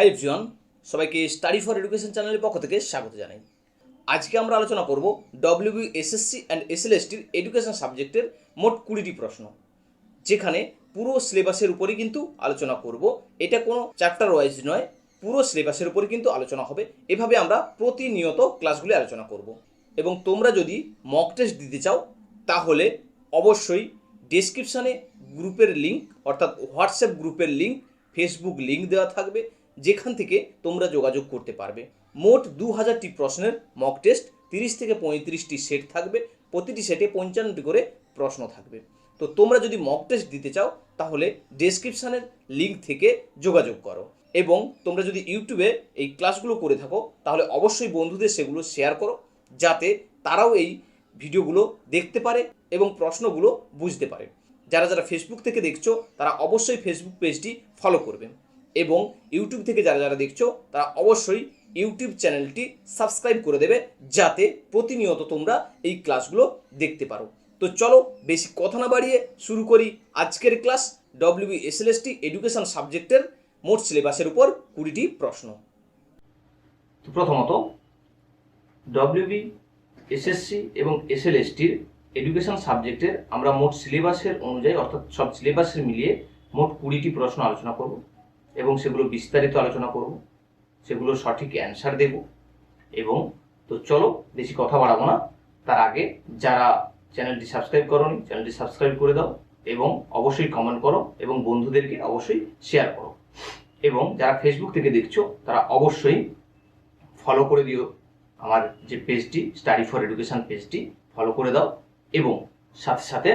High everyone সবাইকে study for education চ্যানেলের পক্ষ থেকে স্বাগত জানাই। আজকে আমরা আলোচনা করব ডব্লিউবি এসএসসি অ্যান্ড এসএলএসটির এডুকেশন সাবজেক্টের মোট কুড়িটি প্রশ্ন, যেখানে পুরো সিলেবাসের উপরই কিন্তু আলোচনা করব। এটা কোনো চ্যাপ্টার ওয়াইজ নয়, পুরো সিলেবাসের উপরই কিন্তু আলোচনা হবে। এভাবে আমরা প্রতিনিয়ত ক্লাসগুলি আলোচনা করব। এবং তোমরা যদি মক টেস্ট দিতে চাও, তাহলে অবশ্যই ডেসক্রিপশানে গ্রুপের লিঙ্ক অর্থাৎ হোয়াটসঅ্যাপ গ্রুপের লিঙ্ক ফেসবুক লিঙ্ক দেওয়া থাকবে। যেখান থেকে তোমরা যোগাযোগ করতে পারবে। মোট দু হাজারটি প্রশ্নের মক টেস্ট তিরিশ থেকে পঁয়ত্রিশটি সেট থাকবে, প্রতিটি সেটে পঞ্চান্নটি করে প্রশ্ন থাকবে। তো তোমরা যদি মক টেস্ট দিতে চাও, তাহলে ডেসক্রিপশানের লিঙ্ক থেকে যোগাযোগ করো। এবং তোমরা যদি ইউটিউবে এই ক্লাসগুলো করে থাকো, তাহলে অবশ্যই বন্ধুদের সেগুলো শেয়ার করো, যাতে তারাও এই ভিডিওগুলো দেখতে পারে এবং প্রশ্নগুলো বুঝতে পারে। যারা যারা ফেসবুক থেকে দেখছ, তারা অবশ্যই ফেসবুক পেজটি ফলো করবে। এবং ইউটিউব থেকে যারা যারা দেখছ, তারা অবশ্যই ইউটিউব চ্যানেলটি সাবস্ক্রাইব করে দেবে, যাতে প্রতিনিয়ত তোমরা এই ক্লাসগুলো দেখতে পারো। তো চলো, বেশি কথা না বাড়িয়ে শুরু করি আজকের ক্লাস ডব্লিউবি এসএলএসটি এডুকেশন সাবজেক্টের মোট সিলেবাসের উপর কুড়িটি প্রশ্ন। প্রথমত ডব্লিউবি এসএসসি এবং এসএলএসটির এডুকেশন সাবজেক্টের আমরা মোট সিলেবাসের অনুযায়ী, অর্থাৎ সব সিলেবাসের মিলিয়ে মোট কুড়িটি প্রশ্ন আলোচনা করব। এবং সেগুলো বিস্তারিত আলোচনা করব সেগুলো সঠিক অ্যান্সার দেব এবং তো চলো বেশি কথা বাড়াবো না। তার আগে যারা চ্যানেলটি সাবস্ক্রাইব করোনি, চ্যানেলটি সাবস্ক্রাইব করে দাও এবং অবশ্যই কমেন্ট করো এবং বন্ধুদেরকে অবশ্যই শেয়ার করো। এবং যারা ফেসবুক থেকে দেখছ, তারা অবশ্যই ফলো করে দিও আমার যে পেজটি স্টাডি ফর এডুকেশন পেজটি ফলো করে দাও এবং সাথে সাথে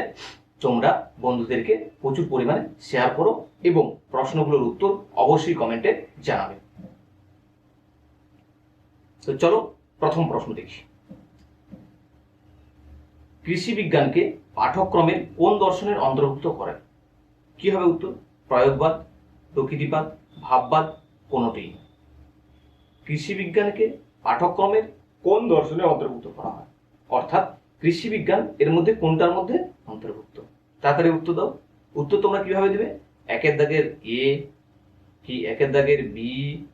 তোমরা বন্ধুদেরকে প্রচুর পরিমাণে শেয়ার করো এবং প্রশ্নগুলোর উত্তর অবশ্যই কমেন্টে জানাবে। তো চলো প্রথম প্রশ্ন দেখি। কৃষি বিজ্ঞানকে পাঠ্যক্রমের কোন দর্শনের অন্তর্ভুক্ত করে কি হবে উত্তর? প্রয়োগবাদ, প্রকৃতিবাদ, ভাববাদ কোনোটিই নয়। কৃষি বিজ্ঞানকে পাঠ্যক্রমের কোন দর্শনে অন্তর্ভুক্ত করা হয়? অর্থাৎ কৃষি বিজ্ঞান এর মধ্যে কোনটার মধ্যে অন্তর্ভুক্ত। তাড়াতাড়ি উত্তর দাও। উত্তর তোমরা কীভাবে দেবে? একের দাগের এ কি একের দাগের বি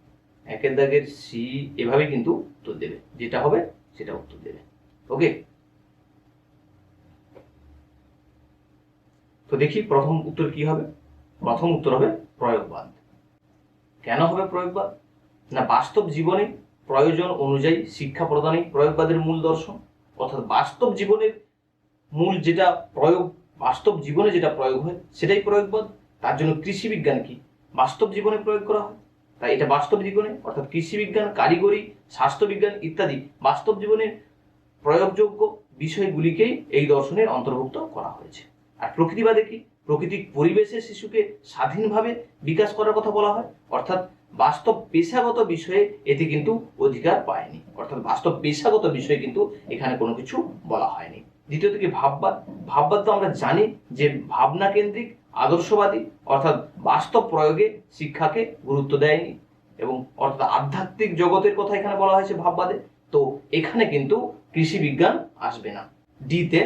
একের দাগের সি এভাবে কিন্তু উত্তর দেবে। যেটা হবে সেটা উত্তর দেবে। ওকে তো দেখি প্রথম উত্তর কি হবে? প্রথম উত্তর হবে প্রয়োগবাদ। কেন হবে প্রয়োগবাদ? না, বাস্তব জীবনে প্রয়োজন অনুযায়ী শিক্ষা প্রদানই প্রয়োগবাদের মূল দর্শন। অর্থাৎ বাস্তব জীবনের মূল যেটা প্রয়োগ, বাস্তব জীবনে যেটা প্রয়োগ হয়, সেটাই প্রয়োগবাদ তার জন্য কৃষি বিজ্ঞান কি? বাস্তব জীবনে প্রয়োগ করা হয়। তাই এটা বাস্তব জীবনে, অর্থাৎ কৃষি বিজ্ঞান, কারিগরি স্বাস্থ্যবিজ্ঞান ইত্যাদি বাস্তব জীবনের প্রয়োগযোগ্য বিষয়গুলিকেই এই দর্শনের অন্তর্ভুক্ত করা হয়েছে। আর প্রকৃতিবাদে কি? প্রকৃতিক পরিবেশে শিশুকে স্বাধীনভাবে বিকাশ করার কথা বলা হয়। অর্থাৎ বাস্তব পেশাগত বিষয়ে এতে কিন্তু অধিকার পায়নি। অর্থাৎ বাস্তব পেশাগত বিষয়ে কিন্তু এখানে কোনো কিছু বলা হয়নি। দ্বিতীয়ত কি ভাববাদ ভাববাদ তো আমরা জানি যে ভাবনা কেন্দ্রিক, আদর্শবাদী, অর্থাৎ বাস্তব প্রয়োগে শিক্ষাকে গুরুত্ব দেয়নি এবং অর্থাৎ আধ্যাত্মিক জগতের কথা এখানে বলা হয়েছে ভাববাদে। তো এখানে কিন্তু কৃষি বিজ্ঞান আসবে না। ডিতে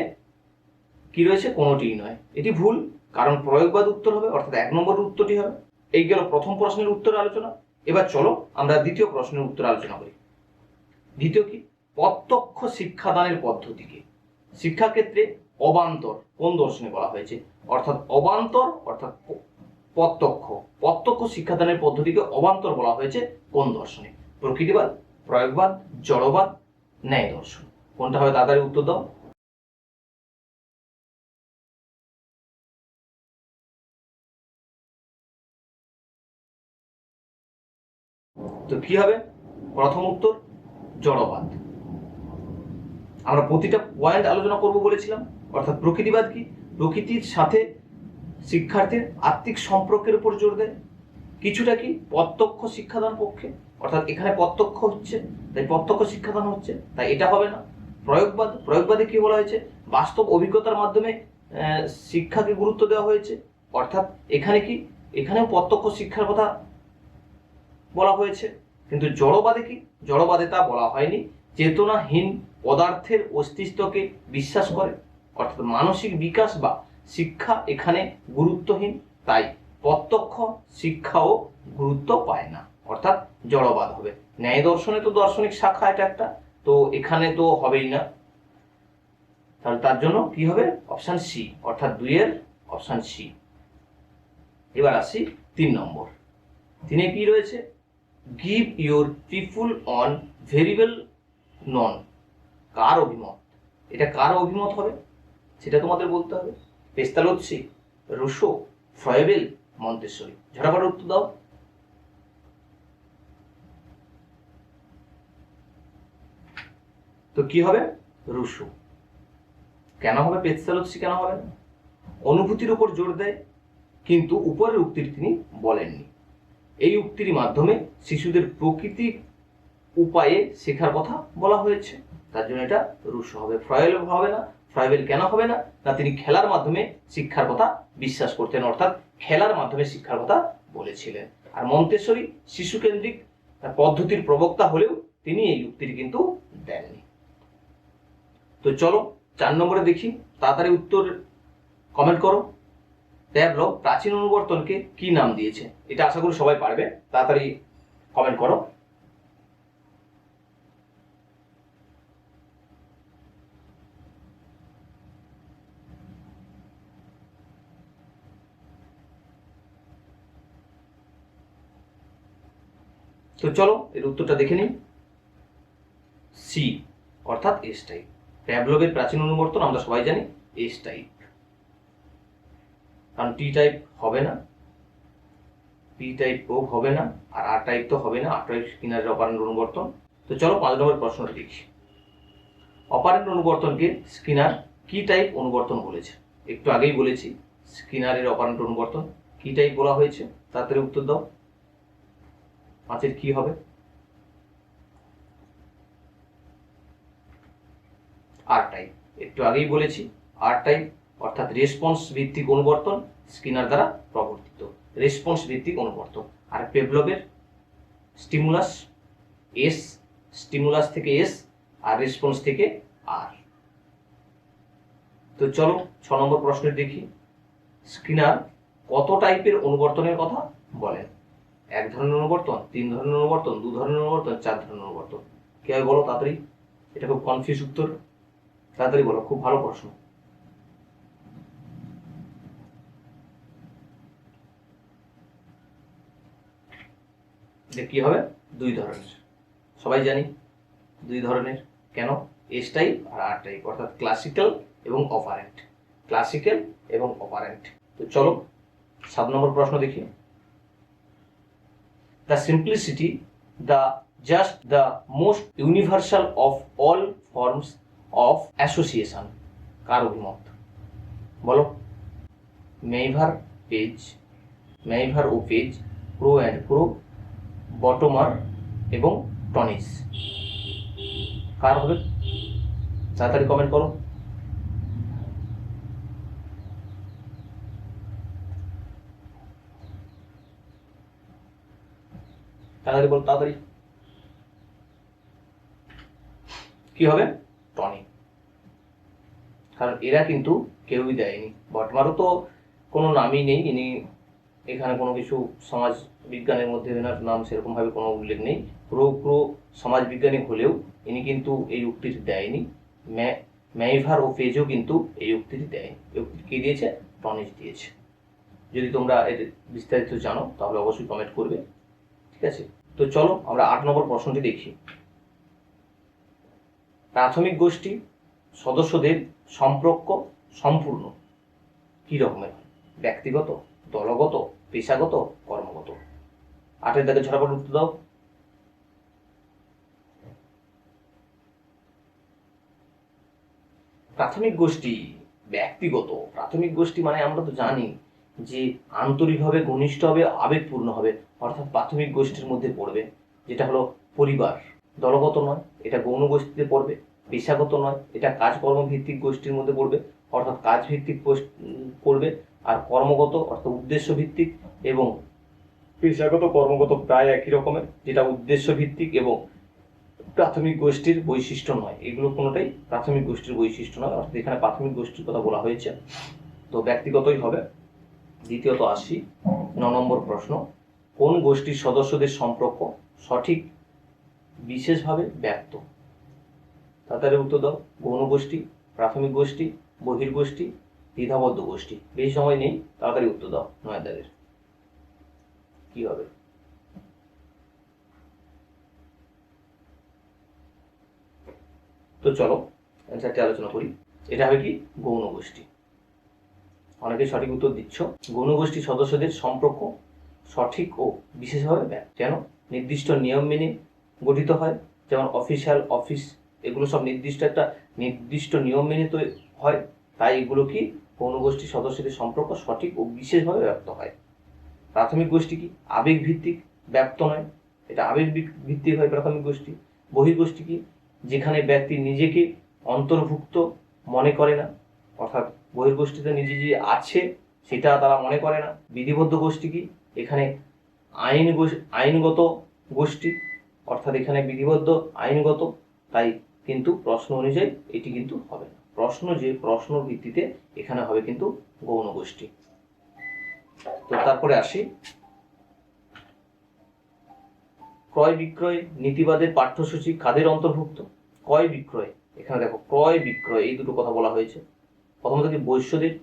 কি রয়েছে? কোনোটিই নয়। এটি ভুল, কারণ প্রয়োগবাদ উত্তর হবে, অর্থাৎ এক নম্বর উত্তরটি হবে। এই গেল প্রথম প্রশ্নের উত্তর আলোচনা। এবার চলো আমরা দ্বিতীয় প্রশ্নের উত্তর আলোচনা করি। দ্বিতীয় কি? প্রত্যক্ষ শিক্ষাদানের পদ্ধতিকে। শিক্ষাক্ষেত্রে অবান্তর কোন দর্শনে বলা হয়েছে? অর্থাৎ অবান্তর, অর্থাৎ প্রত্যক্ষ। প্রত্যক্ষ শিক্ষাদানের পদ্ধতিকে অবান্তর বলা হয়েছে কোন দর্শনে? প্রকৃতিবাদ, প্রয়োগবাদ, জড়বাদ, ন্যায় দর্শন। কোনটা হবে তাড়াতাড়ি উত্তর দাও। তো কি হবে? প্রথম উত্তর, জড়বাদ। আমরা প্রতিটা পয়েন্ট আলোচনা করব বলেছিলাম। অর্থাৎ প্রকৃতিবাদ কি? প্রকৃতির সাথে শিক্ষার্থীর আত্মিক সম্পর্কের উপর জোর দেয়। কিছুটা কি? প্রত্যক্ষ শিক্ষাদান পক্ষে। অর্থাৎ এখানে প্রত্যক্ষ হচ্ছে, তাই প্রত্যক্ষ শিক্ষাদান হচ্ছে, তাই এটা হবে না। প্রয়োগবাদ, প্রয়োগবাদে কি বলা হয়েছে? বাস্তব অভিজ্ঞতার মাধ্যমে শিক্ষাকে গুরুত্ব দেওয়া হয়েছে। অর্থাৎ এখানে কি? এখানেও প্রত্যক্ষ শিক্ষার কথা বলা হয়েছে। কিন্তু জড়বাদে কি? জড়বাদে তা বলা হয়নি। চেতনাহীন পদার্থের অস্তিত্বকে বিশ্বাস করে, অর্থাৎ মানসিক বিকাশ বা শিক্ষা এখানে গুরুত্বহীন, তাই প্রত্যক্ষ শিক্ষাও গুরুত্ব পায় না, অর্থাৎ জড়বাদ হবে। ন্যায় দর্শনে তো দার্শনিক শাখা এটা একটা, তো এখানে তো হবেই না। তাহলে তার জন্য কি হবে? অপশান সি, অর্থাৎ দুইয়ের অপশান সি। এবার আসি তিন নম্বর। তিনে কি রয়েছে? Give your people on variable নন। কার অভিমত? এটা কার অভিমত হবে? সেটা তোমাদের বলতে হবে। Pestalozzi Rousseau Froebel Montessori. ঝটাফট উত্তর দাও। তো কি হবে? রুশো। কেন হবে? পেস্তালোচ্ছি কেন হবে না? অনুভূতির উপর জোর দেয়, কিন্তু উপরের উক্তির তিনি বলেননি। এই উক্তির মাধ্যমে শিশুদের প্রকৃতি উপায়ে শেখার কথা বলা হয়েছে। তার জন্য এটা রুশো হবে, ফ্রয়েল হবে না। ফ্রয়েল কেন হবে না? না, তিনি খেলার মাধ্যমে শিক্ষার কথা বিশ্বাস করতেন, অর্থাৎ খেলার মাধ্যমে শিক্ষার কথা বলেছিলেন। আর মন্তেশ্বরী শিশুকেন্দ্রিক পদ্ধতির প্রবক্তা হলেও তিনি এই যুক্তির কিন্তু দেননি। তো চলো, চার নম্বরে দেখি। তাড়াতাড়ি উত্তর কমেন্ট করো। ট্যাবলগ প্রাচীন অনুবর্তনকে কি নাম দিয়েছে? এটা আশা করি সবাই পারবে। তাড়াতাড়ি কমেন্ট করো। তো চলো, এর উত্তরটা দেখে নিই। সি অর্থাৎ এস টাইপ প্যাবলবের প্রাচীন অনুবর্তন আমরা সবাই জানি এস টাইপ কারণ টি টাইপ হবে না পি টাইপ ও হবে না, আর আর টাইপ তো হবে না আর টাইপ স্কিনারের অপারেন্ট অনুবর্তন। তো চলো, পাঁচ নম্বর প্রশ্নটা দেখি। অপারেন্ট অনুবর্তনকে স্কিনার কি টাইপ অনুবর্তন বলেছে। একটু আগেই বলেছি, স্কিনারের অপারেন্ট অনুবর্তন কি টাইপ বলা হয়েছে। তাড়াতাড়ি উত্তর দাও। পাঁচের কি হবে? আর টাইপ একটু আগেই বলেছি, আর টাইপ অর্থাৎ রেসপন্স ভিত্তিক অনুবর্তন স্কিনার দ্বারা প্রবর্তিত। রেসপন্স ভিত্তিক অনুবর্তন। আর পেভলবের স্টিমুলাস এস স্টিমুলাস থেকে এস আর রেসপন্স থেকে আর তো চলো, ছ নম্বর প্রশ্নের দেখি। স্কিনার কত টাইপের অনুবর্তনের কথা বলেন? এক ধরনের অনুবর্তন, তিন ধরনের অনুবর্তন, দু ধরনের অনুবর্তন, চার ধরনের অনুবর্তন। কে বলো তাড়াতাড়ি? এটা খুব কনফিউজ উত্তর। তাড়াতাড়ি বলো, খুব ভালো প্রশ্ন। যে কি হবে? দুই ধরনের। সবাই জানি দুই ধরনের কেন? এস টাইপ আর আর টাইপ অর্থাৎ ক্লাসিক্যাল এবং অপারেন্ট ক্লাসিক্যাল এবং অপারেন্ট তো চলো, সাত নম্বর প্রশ্ন দেখি। The simplicity, the just the most universal of all forms of association কার অভিমত বলো মেইভার পেজ মেইভার ও পেজ প্রো অ্যান্ড প্রো বটমার এবং টনিস কার হবে তাড়াতাড়ি কমেন্ট করো তাড়াতাড়ি বল, তাড়াতাড়ি। কি হবে? টনি কারণ এরা কিন্তু কেউই দেয়নি। বটমারও তো কোনো নামই নেই, ইনি এখানে কোনো কিছু সমাজ বিজ্ঞানের মধ্যে এনার নাম সেরকমভাবে কোনো উল্লেখ নেই। পুরো পুরো সমাজ বিজ্ঞানী হলেও ইনি কিন্তু এই উক্তিটি দেয়নি। ম্যা- ম্যাইভার ও পেজও কিন্তু এই উক্তিটি দেয়নি। এই উক্তি কে দিয়েছে? টনিস দিয়েছে। যদি তোমরা এর বিস্তারিত জানো, তাহলে অবশ্যই কমেন্ট করবে। আছে? তো চলো আমরা আট নম্বর প্রশ্নটি দেখি। প্রাথমিক গোষ্ঠী সদস্যদের সম্পর্ক সম্পূর্ণ কি রকমের? ব্যক্তিগত, দলগত, পেশাগত, কর্মগত? আটের দাগে ঝরাপট উত্তর দাও। প্রাথমিক গোষ্ঠী ব্যক্তিগত, প্রাথমিক গোষ্ঠী মানে আমরা তো জানি যে আন্তরিকভাবে ঘনিষ্ঠ হবে, আবেগপূর্ণ হবে, অর্থাৎ প্রাথমিক গোষ্ঠীর মধ্যে পড়বে, যেটা হলো পরিবার। দলগত নয়, এটা গৌণ গোষ্ঠীতে পড়বে, পেশাগত নয়, এটা কাজকর্ম ভিত্তিক গোষ্ঠীর মধ্যে পড়বে, অর্থাৎ কাজ ভিত্তিক পড়বে, আর কর্মগত, অর্থাৎ উদ্দেশ্য ভিত্তিক এবং পেশাগত, কর্মগত প্রায় একই রকমের, যেটা উদ্দেশ্য ভিত্তিক এবং প্রাথমিক গোষ্ঠীর বৈশিষ্ট্য নয়। এগুলো কোনোটাই প্রাথমিক গোষ্ঠীর বৈশিষ্ট্য নয়, অর্থাৎ এখানে প্রাথমিক গোষ্ঠীর কথা বলা হয়েছে। তো ব্যক্তিগতই হবে। দ্বিতীয়ত আসি, ন নম্বর প্রশ্ন, কোন গোষ্ঠীর সদস্যদের সম্পর্ক সঠিক, বিশেষভাবে ব্যক্ত? তাড়াতাড়ি উত্তর দাও, গৌণ গোষ্ঠী, প্রাথমিক গোষ্ঠী বহির্গোষ্ঠী দ্বিধাবদ্ধ গোষ্ঠী। বেশি সময় নেই, তাড়াতাড়ি উত্তর দাও নয় দাগের কি হবে? তো চলো অ্যান্সারটি আলোচনা করি। এটা হবে কি? গৌণ গোষ্ঠী। অনেকে সঠিক উত্তর দিচ্ছ। গৌণ গোষ্ঠীর সদস্যদের সম্পর্ক সঠিক ও বিশেষভাবে ব্যাপ কেন? নির্দিষ্ট নিয়ম মেনে গঠিত হয়। যেমন অফিসিয়াল অফিস এগুলো সব নির্দিষ্ট একটা নির্দিষ্ট নিয়ম মেনে তো হয়। তাই এগুলো কি? গৌণ গোষ্ঠীর সদস্যদের সম্পর্ক সঠিক ও বিশেষভাবে ব্যক্ত হয়। প্রাথমিক গোষ্ঠী কি? আবেগ ভিত্তিক ব্যক্ত নয়। এটা আবেগ ভিত্তিক হয় প্রাথমিক গোষ্ঠী। বহির্গোষ্ঠী কি? যেখানে ব্যক্তি নিজেকে অন্তর্ভুক্ত মনে করে না। অর্থাৎ বহির্গোষ্ঠীতে নিজে যে আছে, সেটা তারা মনে করে না। বিধিবদ্ধ গোষ্ঠী কি? এখানে আইন আইনগত গোষ্ঠী, অর্থাৎ এখানে বিধিবদ্ধ, আইনগত, তাই কিন্তু প্রশ্ন অনুযায়ী এটি কিন্তু হবে না। প্রশ্ন যে প্রশ্ন ভিত্তিতে এখানে হবে কিন্তু গৌণ গোষ্ঠী। তো তারপরে আসি। ক্রয় বিক্রয় নীতিবাদের পাঠ্যসূচি কাদের অন্তর্ভুক্ত? ক্রয় বিক্রয়। এখানে দেখো, ক্রয় বিক্রয়, এই দুটো কথা বলা হয়েছে। প্রথমত কি বৈশ্যদের,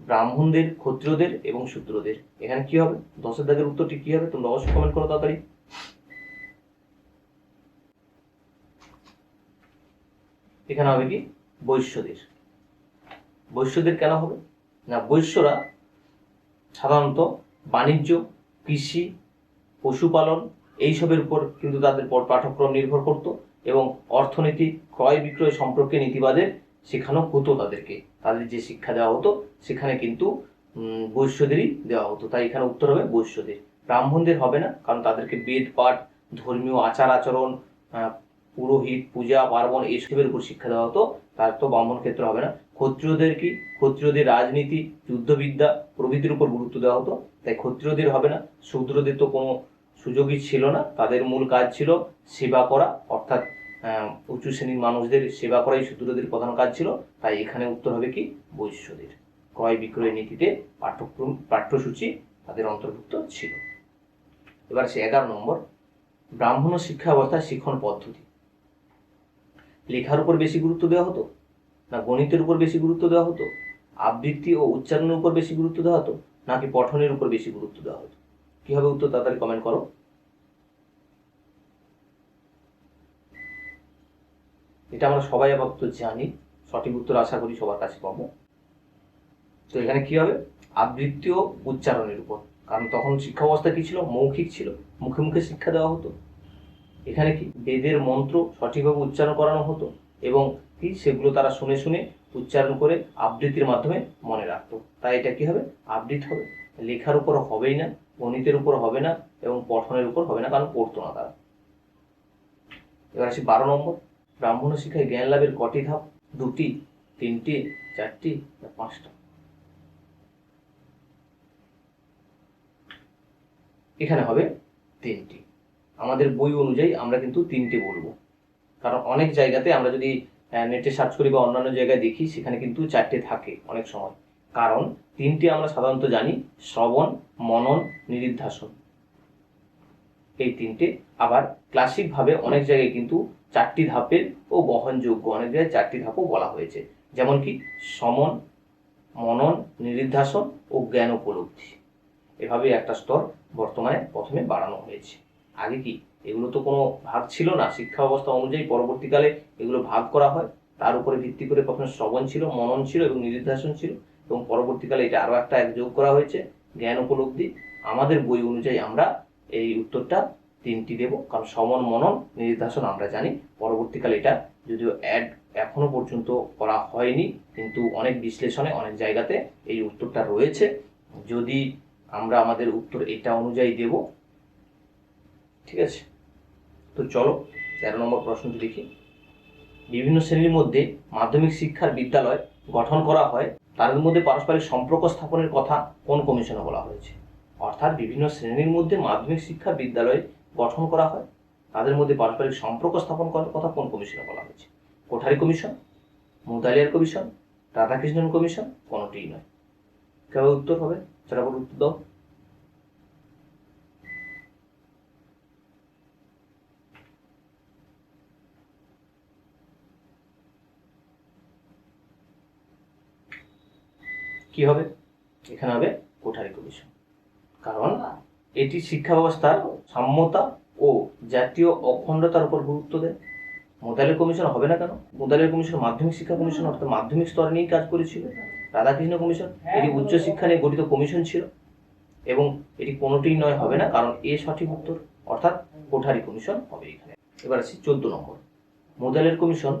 ব্রাহ্মণদের, ক্ষত্রিয়দের এবং শূদ্রদের, এখানে কি হবে? দশের দাগের উত্তরটি কি হবে? তোমরা অবশ্যই কমেন্ট করো তাড়াতাড়ি। এখানে হবে কি? বৈশ্যদের। বৈশ্যদের কেন হবে? না, বৈশ্যরা সাধারণত বাণিজ্য, কৃষি, পশুপালন এইসবের উপর কিন্তু তাদের পাঠ্যক্রম নির্ভর করত এবং অর্থনীতি ক্রয় বিক্রয় সম্পর্কে নীতিবাদের শেখানো হতো তাদেরকে। তাদের যে শিক্ষা দেওয়া হতো, সেখানে কিন্তু বৈশ্যদেরই দেওয়া হতো। তাই এখানে উত্তর হবে বৈশ্যদের। ব্রাহ্মণদের হবে না, কারণ তাদেরকে বেদ, পাঠ, ধর্মীয় আচার, আচরণ পুরোহিত, পূজা, পার্বণ এইসবের উপর শিক্ষা দেওয়া হতো। তার তো ব্রাহ্মণ ক্ষেত্রে হবে না। ক্ষত্রিয়দের কি? ক্ষত্রিয়দের রাজনীতি, যুদ্ধবিদ্যা প্রভৃতির উপর গুরুত্ব দেওয়া হতো। তাই ক্ষত্রিয়দের হবে না। শূদ্রদের তো কোনো সুযোগই ছিল না। তাদের মূল কাজ ছিল সেবা করা, অর্থাৎ উঁচু শ্রেণির মানুষদের সেবা করাই শূদ্রদের প্রধান কাজ ছিল, তাই এখানে উত্তর হবে কি? বৈশ্যদের। ক্রয় বিক্রয় নীতিতে পাঠ্যক্রম, পাঠ্যসূচি তাদের অন্তর্ভুক্ত ছিল। এবার সে এগারো নম্বর, ব্রাহ্মণ শিক্ষা ব্যবস্থা শিক্ষণ পদ্ধতি। লেখার উপর বেশি গুরুত্ব দেওয়া হতো না গণিতের উপর বেশি গুরুত্ব দেওয়া হতো? আবৃত্তি ও উচ্চারণের উপর বেশি গুরুত্ব দেওয়া হতো নাকি পঠনের উপর বেশি গুরুত্ব দেওয়া হতো? কি হবে উত্তর তাড়াতাড়ি কমেন্ট করো? এটা আমরা সবাই আপাতত জানি। সঠিক উত্তর আশা করি সবার কাছে পাবো তো এখানে কি হবে? আবৃত্তি ও উচ্চারণের উপর। কারণ তখন শিক্ষা ব্যবস্থা কি ছিল? মৌখিক ছিল। মুখে মুখে শিক্ষা দেওয়া হতো। এখানে কি? বেদের মন্ত্র সঠিকভাবে উচ্চারণ করানো হতো এবং কি? সেগুলো তারা শুনে শুনে উচ্চারণ করে আবৃত্তির মাধ্যমে মনে রাখতো। তাই এটা কি হবে? আবৃত্তি হবে। লেখার উপর হবেই না, গণিতের উপর হবে না এবং পঠনের উপর হবে না, কারণ পড়তো না তারা। এবার আসি বারো নম্বর। ব্রাহ্মণ শিক্ষায় জ্ঞান লাভের কটি ধাপ? দুটি, তিনটি, চারটি, না পাঁচটা? এখানে হবে তিনটি। আমাদের বই অনুযায়ী আমরা কিন্তু তিনটে বলব। কারণ অনেক জায়গাতে আমরা যদি নেটে সার্চ করি বা অন্যান্য জায়গায় দেখি, সেখানে কিন্তু চারটে থাকে অনেক সময়। কারণ তিনটি আমরা সাধারণত জানি, শ্রবণ, মনন নিরিধ্যাসন এই তিনটে আবার ক্লাসিকভাবে অনেক জায়গায় কিন্তু চারটি ধাপের ও বহনযোগ্য অনেক জায়গায় চারটি ধাপও বলা হয়েছে। যেমন কি সমন, মনন নিরিধ্যাসন ও জ্ঞান উপলব্ধি। এভাবে একটা স্তর বর্তমানে প্রথমে বাড়ানো হয়েছে। আগে কি এগুলো তো কোনো ভাগ ছিল না। শিক্ষা ব্যবস্থা অনুযায়ী পরবর্তীকালে এগুলো ভাগ করা হয়। তার উপরে ভিত্তি করে প্রথমে শ্রবণ ছিল, মনন ছিল এবং নিরিধ্যাসন ছিল এবং পরবর্তীকালে এটা আরও একটা এক যোগ করা হয়েছে, জ্ঞান উপলব্ধি। আমাদের বই অনুযায়ী আমরা এই উত্তরটা তিনটি দেব, কারণ সমন মনন নির্দেশন আমরা জানি। পরবর্তীকালে এটা যদিও অ্যাড এখনও পর্যন্ত করা হয়নি, কিন্তু অনেক বিশ্লেষণে, অনেক জায়গাতে এই উত্তরটা রয়েছে। যদি আমরা আমাদের উত্তর এটা অনুযায়ী দেব, ঠিক আছে? তো চলো, তেরো নম্বর প্রশ্নটি দেখি। বিভিন্ন শ্রেণির মধ্যে মাধ্যমিক শিক্ষার বিদ্যালয় গঠন করা হয়, তাদের মধ্যে পারস্পরিক সম্পর্ক স্থাপনের কথা কোন কমিশনে বলা হয়েছে? অর্থাৎ বিভিন্ন শ্রেণির মধ্যে মাধ্যমিক শিক্ষা বিদ্যালয় গঠন করা হয়, তাদের মধ্যে পারস্পরিক সম্পর্ক স্থাপন করার কথা কোন কমিশনে বলা হয়েছে? Kothari commission, Mudaliar commission, Radhakrishnan commission, কোনোটিই নয়। কেউ উত্তর হবে সেটা বলে উত্তর দাও কি হবে? এখানে হবে কোঠারি কমিশন। কারণ এটি শিক্ষা ব্যবস্থার সাম্যতা ও জাতীয় অখণ্ডতার উপর গুরুত্ব দেয়। মোদালের কমিশন হবে না কেন? মোদালের কমিশন মাধ্যমিক শিক্ষা কমিশন অর্থাৎ মাধ্যমিক স্তরে নিয়েই কাজ করেছিল। রাধাকৃষ্ণ কমিশন, এটি উচ্চশিক্ষা নিয়ে গঠিত কমিশন ছিল এবং এটি কোনোটিই নয়, হবে না, কারণ এ সঠিক উত্তর, অর্থাৎ কোঠারি কমিশন হবে এখানে। এবার আসি চোদ্দ নম্বর। মোদালের কমিশন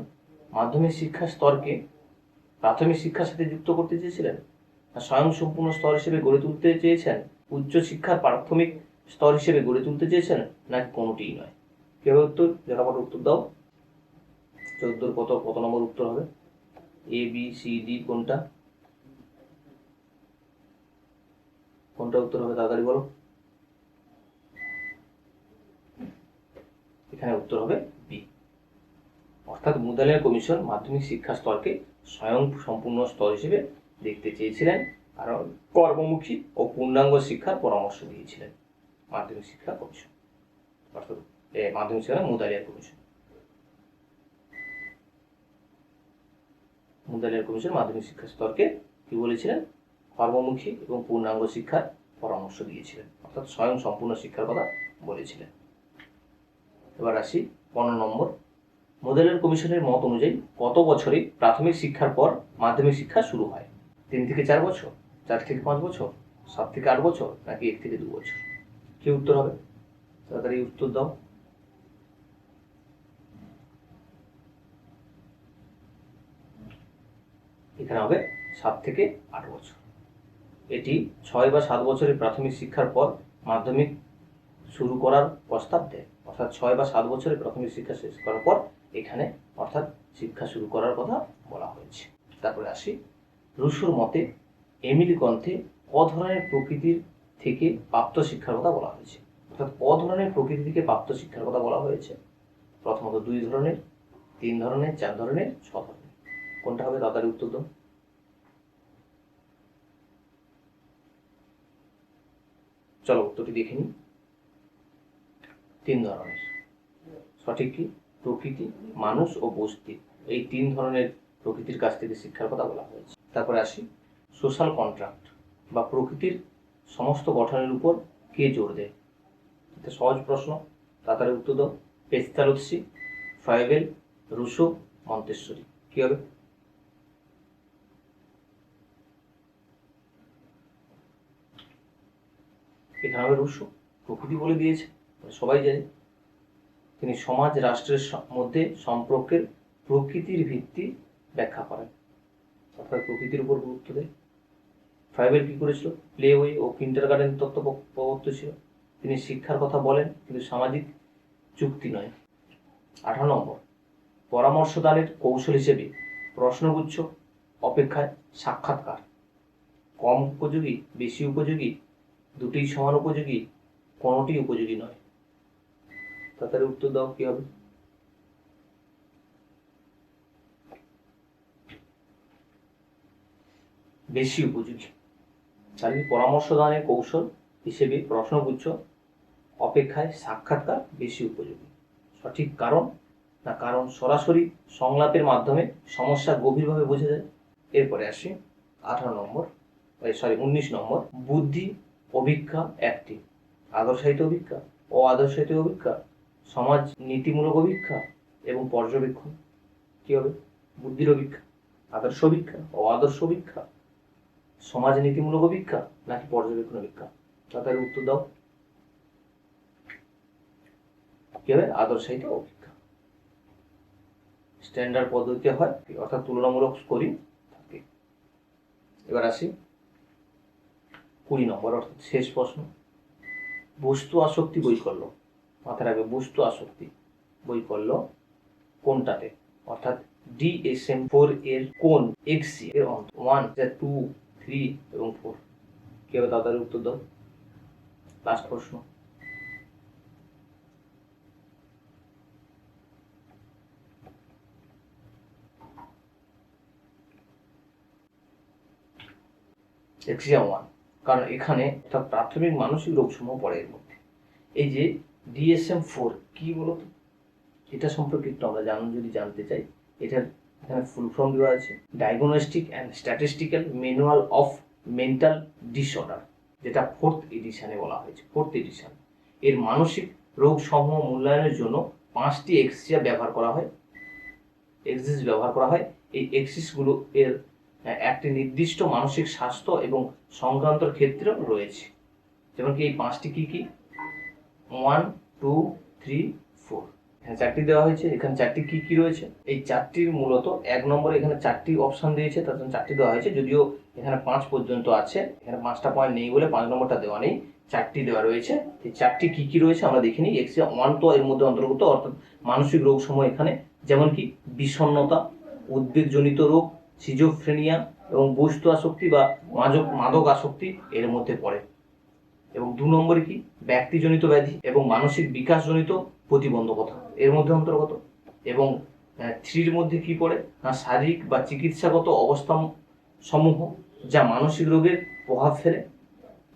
মাধ্যমিক শিক্ষা স্তরকে প্রাথমিক শিক্ষার সাথে যুক্ত করতে চেয়েছিলেন? না, স্বয়ং সম্পূর্ণ স্তর হিসেবে গড়ে তুলতে চেয়েছেন উচ্চ শিক্ষার প্রাথমিক স্তর হিসেবে গড়ে তুলতে চেয়েছেন নাকি কোনোটিই নয়? কেউ উত্তর? ঝটাপট উত্তর দাও। চোদ্দোর কত? কত নম্বর উত্তর হবে? এ বি সি ডি কোনটা? কোনটা উত্তর হবে? তাড়াতাড়ি বলো। এখানে উত্তর হবে বি অর্থাৎ মুদালের কমিশন মাধ্যমিক শিক্ষা স্তরকে স্বয়ং সম্পূর্ণ স্তর হিসেবে দেখতে চেয়েছিলেন কর্মমুখী ও পূর্ণাঙ্গ শিক্ষার পরামর্শ দিয়েছিলেন মাধ্যমিক শিক্ষা কমিশন, অর্থাৎ মাধ্যমিক শিক্ষা মুদালিয়া কমিশন। মুদালিয়া কমিশন মাধ্যমিক শিক্ষা স্তরকে কি বলেছিলেন? কর্মমুখী এবং পূর্ণাঙ্গ শিক্ষার পরামর্শ দিয়েছিলেন, অর্থাৎ স্বয়ং সম্পূর্ণ শিক্ষার কথা বলেছিলেন। এবার আসি পনেরো নম্বর। মোদেলের কমিশনের মত অনুযায়ী কত বছরে প্রাথমিক শিক্ষার পর মাধ্যমিক শিক্ষা শুরু হয়? তিন থেকে চার বছর? চার থেকে পাঁচ বছর, সাত থেকে আট বছর, নাকি এক থেকে দু বছর? কি উত্তর হবে? তাড়াতাড়ি উত্তর দাও। এখানে হবে সাত থেকে আট বছর। এটি ছয় বা সাত বছরের প্রাথমিক শিক্ষার পর মাধ্যমিক শুরু করার প্রস্তাব দেয়। অর্থাৎ ছয় বা সাত বছরের প্রাথমিক শিক্ষা শেষ করার পর এখানে অর্থাৎ শিক্ষা শুরু করার কথা বলা হয়েছে। তারপরে আসি, রুশোর মতে এমিলি গ্রন্থে ক ধরনের প্রকৃতির থেকে প্রাপ্ত শিক্ষার কথা বলা হয়েছে। অর্থাৎ ক ধরনের প্রকৃতি থেকে প্রাপ্ত শিক্ষার কথা বলা হয়েছে। প্রথমত দুই ধরনের, তিন ধরনের, চার ধরনের, ছ ধরনের। কোনটা হবে তাড়াতাড়ি উত্তর দাও চলো উত্তরটি দেখে নিই। তিন ধরনের। সঠিক কি? প্রকৃতি, মানুষ ও বস্তি। এই তিন ধরনের প্রকৃতির কাছ থেকে শিক্ষার কথা বলা হয়েছে। তারপরে আসি। সোশ্যাল কন্ট্রাক্ট বা প্রকৃতির সমস্ত গঠনের উপর কে জোর দেয়? এটা সহজ প্রশ্ন, তাড়াতাড়ি উত্তর দাও। Pestalozzi Froebel Rousseau Montessori. কি হবে? এখানে হবে রুশো প্রকৃতি বলে দিয়েছে মানে সবাই জানে। তিনি সমাজ, রাষ্ট্রের মধ্যে সম্পর্কের প্রকৃতির ভিত্তি ব্যাখ্যা করেন। অর্থাৎ প্রকৃতির উপর গুরুত্ব দেয়। ফ্রাইবেল কি করেছিল? প্লে ওয়ে ও কিন্টার গার্ডেন তত্ত্ব প- প্রবর্তক ছিল। তিনি শিক্ষার কথা বলেন, কিন্তু সামাজিক চুক্তি নয়। আঠারো নম্বর। পরামর্শদানের কৌশল হিসেবে প্রশ্নগুচ্ছ, অপেক্ষায় সাক্ষাৎকার। কম উপযোগী, বেশি উপযোগী দুটিই সমান উপযোগী, কোনোটি উপযোগী নয়। তাড়াতাড়ি উত্তর দাও, কি হবে? বেশি উপযোগী। তাহলে পরামর্শ দানের কৌশল হিসেবে প্রশ্নগুচ্ছ, অপেক্ষায় সাক্ষাৎকার বেশি উপযোগী। সঠিক কারণ না কারণ সরাসরি সংলাপের মাধ্যমে সমস্যা গভীরভাবে বোঝা যায়? এরপরে আসি, আঠারো নম্বর সরি উনিশ নম্বর, বুদ্ধি, অভিজ্ঞা একটি। আদর্শায়িত অভিজ্ঞা ও আদর্শায়িত অভিজ্ঞা, সমাজ নীতিমূলক অভিজ্ঞা এবং পর্যবেক্ষণ। কি হবে? বুদ্ধির অভিজ্ঞা, আদর্শ অভিজ্ঞা ও আদর্শ অভিজ্ঞা। সমাজ নীতিমূলক অভিজ্ঞা নাকি পর্যবেক্ষণ অভিজ্ঞা? তাড়াতাড়ি উত্তর দাও। কি হবে আদর্শায়িত অভিজ্ঞা। স্ট্যান্ডার্ড পদ্ধতিতে হয়? অর্থাৎ তুলনামূলক স্কোরিং থাকে এবার আসি। কুড়ি নম্বর, অর্থাৎ শেষ প্রশ্ন। বস্তু আসক্তি বৈকল্য। মাথায় রাখবে, বস্তু আসক্তি বৈকল্য কোনটাতে? অর্থাৎ ডিএসএম ফোর এর কোন এক্সি এর অন্ত? ওয়ান টু থ্রি এবং ফোর কি হবে তাড়াতাড়ি উত্তর দাও? লাস্ট প্রশ্ন। এক্সিয়াম ওয়ান কারণ এখানে অর্থাৎ প্রাথমিক মানসিক রোগসমূহ পড়ে এর মধ্যে। এই যে ডিএসএম ফোর কি বলতো? এটা সম্পর্কে একটু আমরা জান যদি জানতে চাই। এটার এখানে ফুল ফর্ম দেওয়া আছে। Diagnostic and statistical manual of mental disorder যেটা ফোর্থ এডিশনে বলা হয়েছে ফোর্থ এডিশন এর মানসিক রোগ সমূহ মূল্যায়নের জন্য পাঁচটি এক্সিয়া ব্যবহার করা হয়। এক্সিস ব্যবহার করা হয়। এই এক্সিসগুলো এর একটি নির্দিষ্ট মানসিক স্বাস্থ্য এবং সংক্রান্ত ক্ষেত্রেও রয়েছে। যেমন কি এই পাঁচটি কি কি? ওয়ান টু থ্রি ফোর এখানে চারটি দেওয়া হয়েছে। এখানে চারটি কি কি রয়েছে? এই চারটির মূলত এক নম্বরে এখানে চারটি অপশন দিয়েছে, তার জন্য চারটি দেওয়া হয়েছে। যদিও এখানে পাঁচ পর্যন্ত আছে, এখানে পাঁচটা পয়েন্ট নেই বলে পাঁচ নম্বরটা দেওয়া নেই, চারটি দেওয়া রয়েছে। এই চারটি কি কি রয়েছে আমরা দেখিনি এক্স ওয়ান তো এর মধ্যে অন্তর্গত, অর্থাৎ মানসিক রোগ সময় এখানে, যেমন কি বিষণ্ণতা, উদ্বেগজনিত রোগ সিজোফ্রেনিয়া এবং বস্তু আসক্তি বা মাদক আসক্তি এর মধ্যে পড়ে। এবং দু নম্বরে কি? ব্যক্তিজনিত ব্যাধি এবং মানসিক বিকাশজনিত প্রতিবন্ধকতা। এর মধ্যে অন্তর্গত। এবং থ্রির মধ্যে কি পড়ে? না, শারীরিক বা চিকিৎসাগত অবস্থা সমূহ যা মানসিক রোগের প্রভাব ফেলে।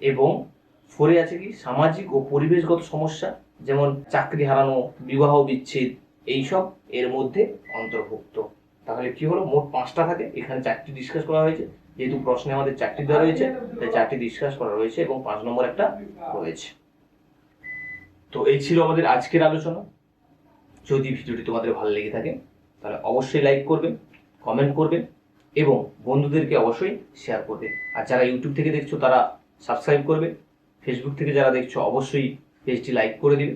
এবং ফোরে আছে কি? সামাজিক ও পরিবেশগত সমস্যা, যেমন চাকরি হারানো, বিবাহ বিচ্ছেদ, এইসব এর মধ্যে অন্তর্ভুক্ত। তাহলে কি হলো? মোট পাঁচটা থাকে। এখানে চারটি ডিসকাস করা হয়েছে। যেহেতু প্রশ্নে আমাদের চারটি দেওয়া রয়েছে, তাই চারটি ডিসকাস করা রয়েছে এবং পাঁচ নম্বর একটা রয়েছে। তো এই ছিল আমাদের আজকের আলোচনা। যদি ভিডিওটি তোমাদের ভালো লেগে থাকে, তাহলে অবশ্যই লাইক করবে কমেন্ট করবে এবং বন্ধুদেরকে অবশ্যই শেয়ার করবে আর যারা ইউটিউব থেকে দেখছ, তারা সাবস্ক্রাইব করবে। ফেসবুক থেকে যারা দেখছ, অবশ্যই পেজটি লাইক করে দিবে।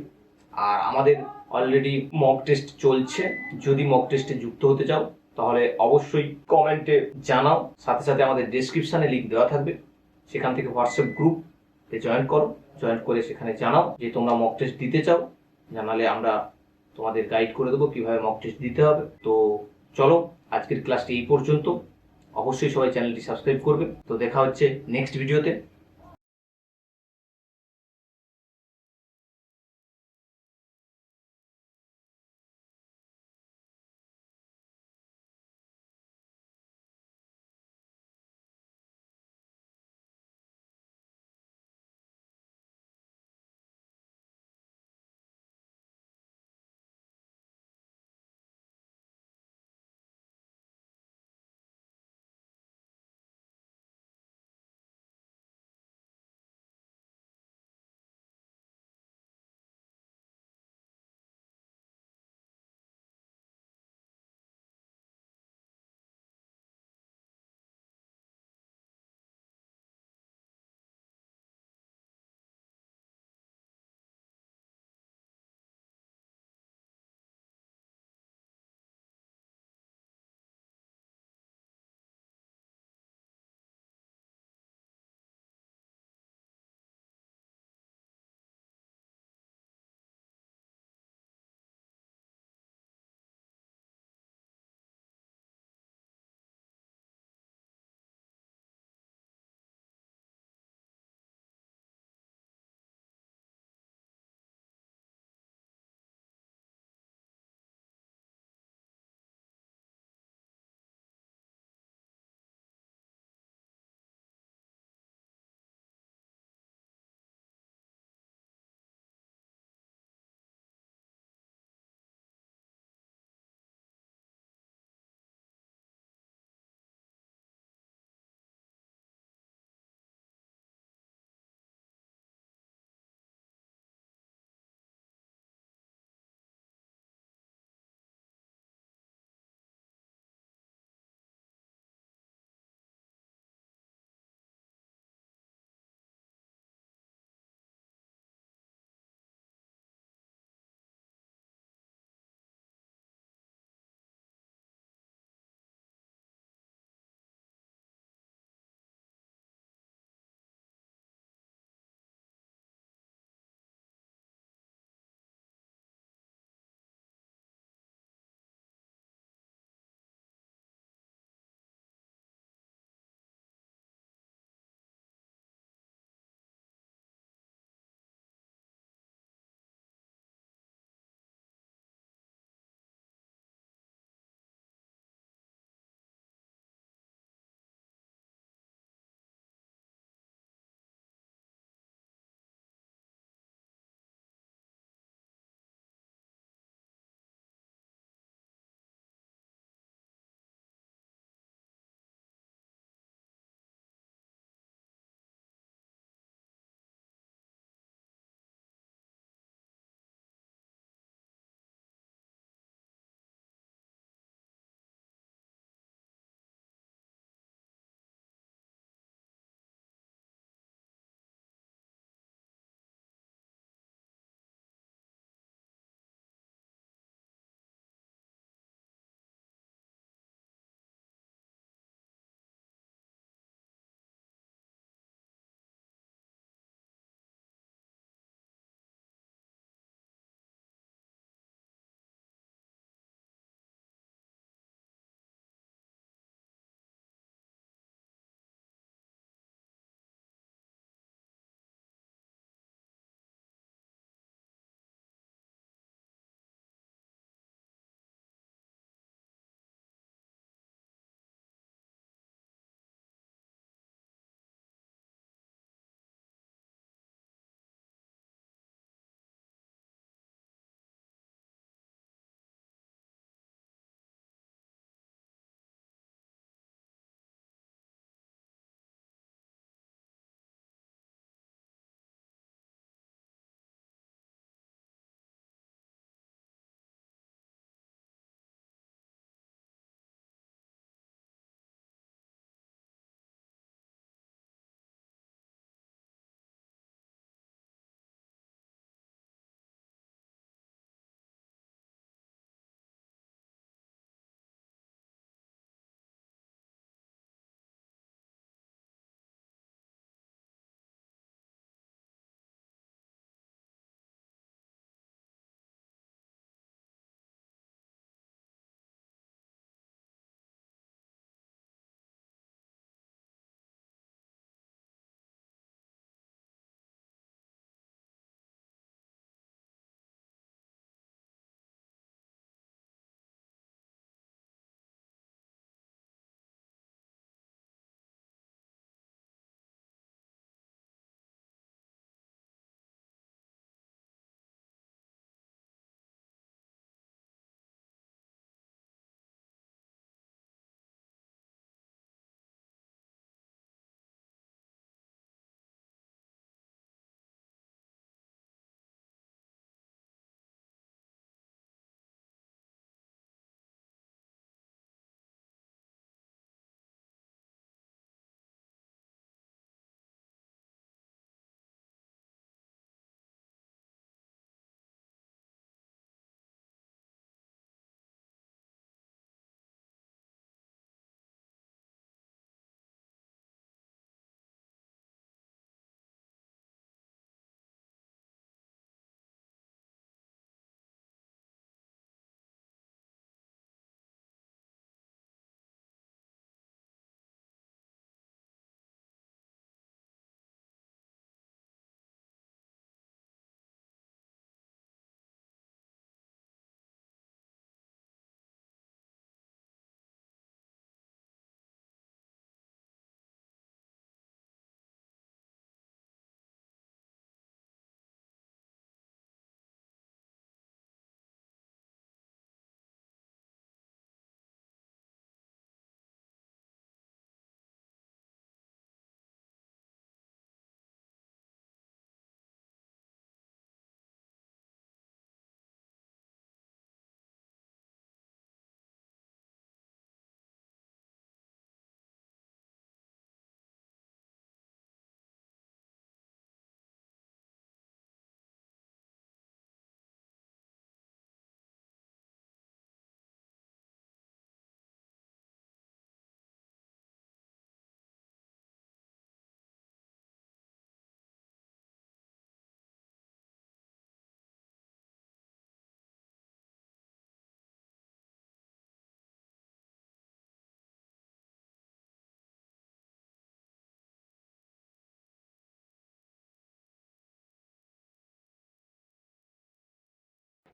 আর আমাদের অলরেডি মক টেস্ট চলছে। যদি মক টেস্টে যুক্ত হতে চাও তাহলে অবশ্যই কমেন্টে জানাও। সাথে সাথে আমাদের ডেসক্রিপশনে লিঙ্ক দেওয়া থাকবে। সেখান থেকে হোয়াটসঅ্যাপ গ্রুপে জয়েন করো। জয়েন করে সেখানে জানাও যে তোমরা মক টেস্ট দিতে চাও। জানালে আমরা তোমাদের গাইড করে দেবো কীভাবে মক টেস্ট দিতে হবে। তো চলো, আজকের ক্লাসটি এই পর্যন্ত। অবশ্যই সবাই চ্যানেলটি সাবস্ক্রাইব করবে। তো দেখা হচ্ছে নেক্সট ভিডিওতে